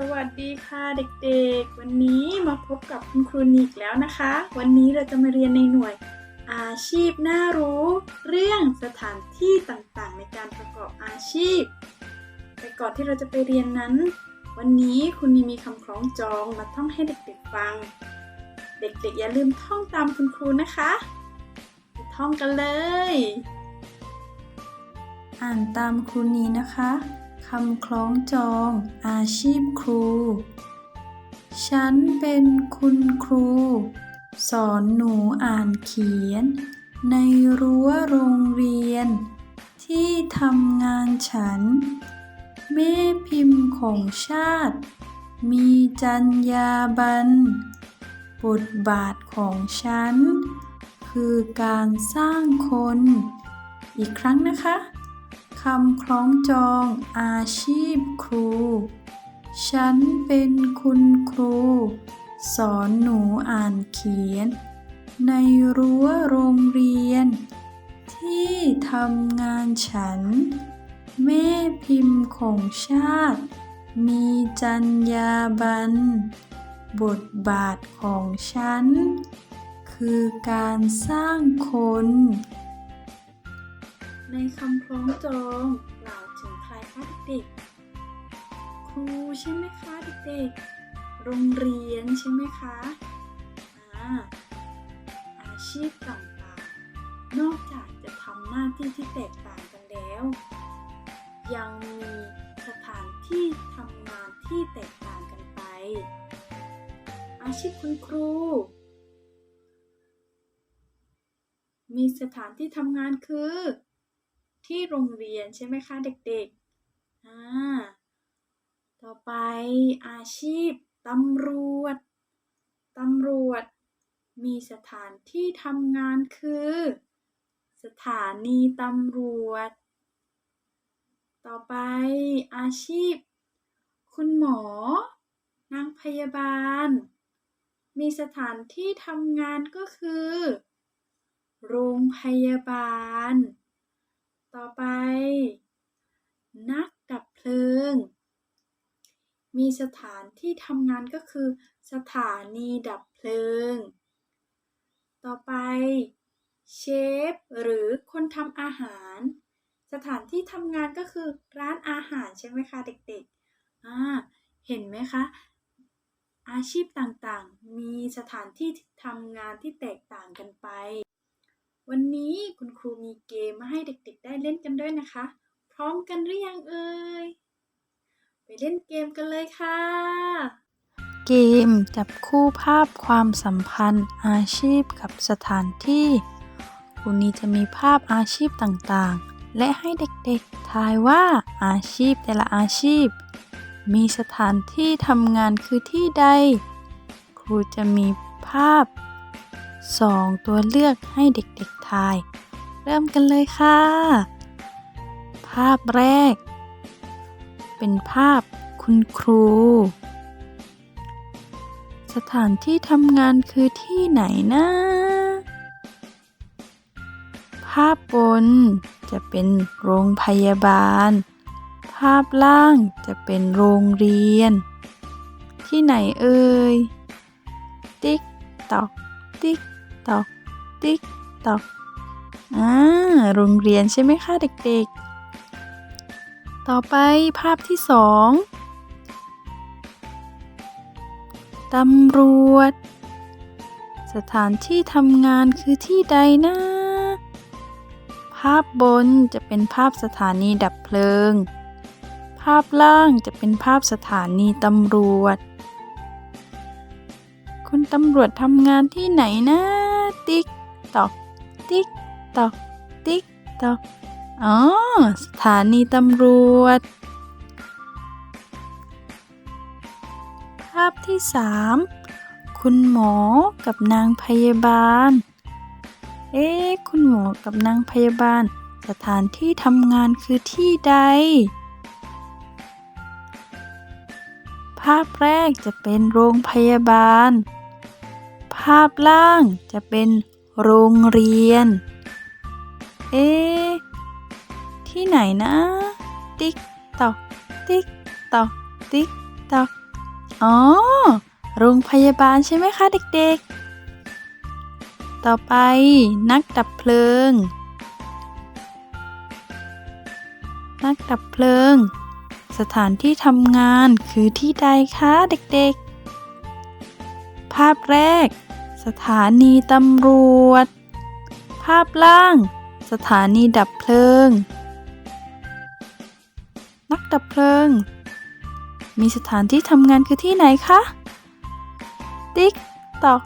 สวัสดีค่ะเด็กๆ วันนี้มาพบกับคุณครูนิกแล้วนะคะ วันนี้เราจะมาเรียนในหน่วย อาชีพน่ารู้ เรื่องสถานที่ต่างๆ ในการประกอบอาชีพ แต่ก่อนที่เราจะไปเรียนนั้น วันนี้คุณนีมีคำคล้องจองมาท่องให้เด็กๆฟัง เด็กๆ อย่าลืมท่องตามคุณครูนะคะไปท่องกันเลย อ่านตามครูนี้นะคะ คำคล้องจองอาชีพครู ฉันเป็นคุณครู สอนหนูอ่านเขียน ในรั้วโรงเรียน ที่ทำงานฉัน แม่พิมพ์ของชาติ มีจรรยาบรรบทบาทของฉัน คือการสร้างคน อีกครั้งนะคะ คำคล้องจองอาชีพครู ฉันเป็นคุณครู สอนหนูอ่านเขียน ในรั้วโรงเรียน ที่ทำงานฉัน แม่พิมพ์ของชาติ มีจรรยาบรรณบทบาทของฉัน คือการสร้างคน ในคำคล้องจองกล่าวถึงใครคะเด็กๆ ครูใช่ไหมคะเด็กๆ โรงเรียนใช่ไหมคะอาอาชีพต่างๆ นอกจากจะทำหน้าที่ที่แตกต่างกันแล้ว ยังมีสถานที่ทำงานที่แตกต่างกันไป อาชีพคุณครูมีสถานที่ทำงานคือ ที่โรงเรียนใช่ไหมคะเด็กๆอ่าต่อไปอาชีพตำรวจ ตำรวจ มีสถานที่ทำงานคือ สถานีตำรวจ ต่อไปอาชีพ คุณหมอ นางพยาบาล มีสถานที่ทำงานก็คือ โรงพยาบาล ต่อไป นักดับเพลิง มีสถานที่ทำงานก็คือ สถานีดับเพลิง ต่อไป เชฟหรือคนทำอาหาร สถานที่ทำงานก็คือร้านอาหารใช่ไหมคะเด็กๆอ่าเห็นไหมคะอาชีพต่างๆ มีสถานที่ทำงานที่แตกต่างกันไป วันนี้คุณครูมีเกมมาให้เด็กๆ ได้เล่นกันด้วยนะคะ พร้อมกันหรือยังเอ่ย ไปเล่นเกมกันเลยค่ะ เกมจับคู่ภาพความสัมพันธ์อาชีพกับสถานที่คุณนี้จะมีภาพอาชีพต่างๆ และให้เด็กๆ ทายว่าอาชีพแต่ละอาชีพ มีสถานที่ทำงานคือที่ใด ครูจะมีภาพ สองตัวเลือกให้เด็กๆทาย เริ่มกันเลยค่ะ ภาพแรก เป็นภาพคุณครู สถานที่ทำงานคือที่ไหนนะ ภาพบนจะเป็นโรงพยาบาล ภาพล่างจะเป็นโรงเรียน ที่ไหนเอ่ย ติ๊กตอกติ๊ก ตอก ติ๊กตอกอ่าโรงเรียนใช่ไหมคะเด็กๆ ต่อไปภาพที่สองตำรวจ สถานที่ทำงานคือที่ใดนะ ภาพบนจะเป็นภาพสถานีดับเพลิง ภาพล่างจะเป็นภาพสถานีตำรวจ คุณตำรวจทำงานที่ไหนนะ ติ๊กตอก ติ๊กตอก ติ๊กตอก อ๋อ สถานีตำรวจ ภาพที่สามคุณหมอกับนางพยาบาล เอ๊ะ คุณหมอกับนางพยาบาล สถานที่ทำงานคือที่ใด ภาพแรกจะเป็นโรงพยาบาลาพล่างจะเป็นโรงเรียน เอ๊ะที่ไหนนะ ติ๊กตอกติ๊กตอกติ๊กตอกอ๋อ โรงพยาบาลใช่ไหมคะเด็กๆ ต่อไปนักดับเพลิง นักดับเพลิง สถานที่ทำงานคือที่ใดคะเด็กๆ ภาพแรก สถานีตำรวจ ภาพล่าง สถานีดับเพลิง นักดับเพลิง มีสถานที่ทำงานคือที่ไหนคะ ติ๊กตอก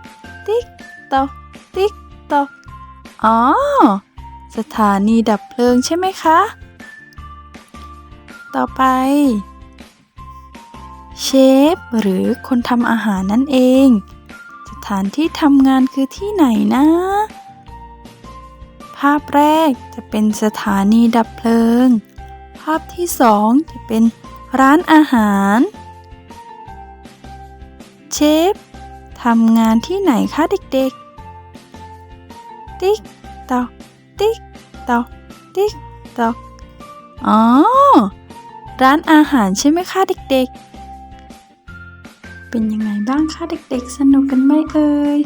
ติ๊กตอก ติ๊กตอก อ๋อ สถานีดับเพลิงใช่ไหมคะ ต่อไปเชฟหรือคนทำอาหารนั่นเองานที่ทำงานคือที่ไหนนะ ภาพแรกจะเป็นสถานีดับเพลิง ภาพที่สองจะเป็นร้านอาหาร เชฟทำงานที่ไหนคะเด็กๆ ติ๊กตอกติ๊กตอกติ๊กตอกอ๋อ ร้านอาหารใช่ไหมคะเด็กๆ เป็นยังไงบ้างคะเด็กๆ สนุกกันไหมเอ่ย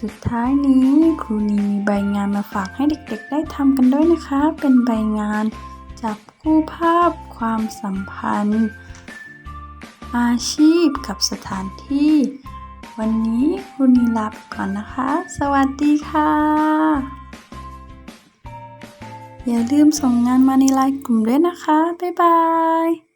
สุดท้ายนี้ครูนีมีใบงานมาฝากให้เด็กๆ ได้ทำกันด้วยนะคะ เป็นใบงาน จับคู่ภาพ ความสัมพันธ์ อาชีพกับสถานที่ วันนี้ครูนีลาไปก่อนนะคะ สวัสดีค่ะ อย่าลืมส่งงานมาในไลน์กลุ่มด้วยนะคะ บ๊ายบาย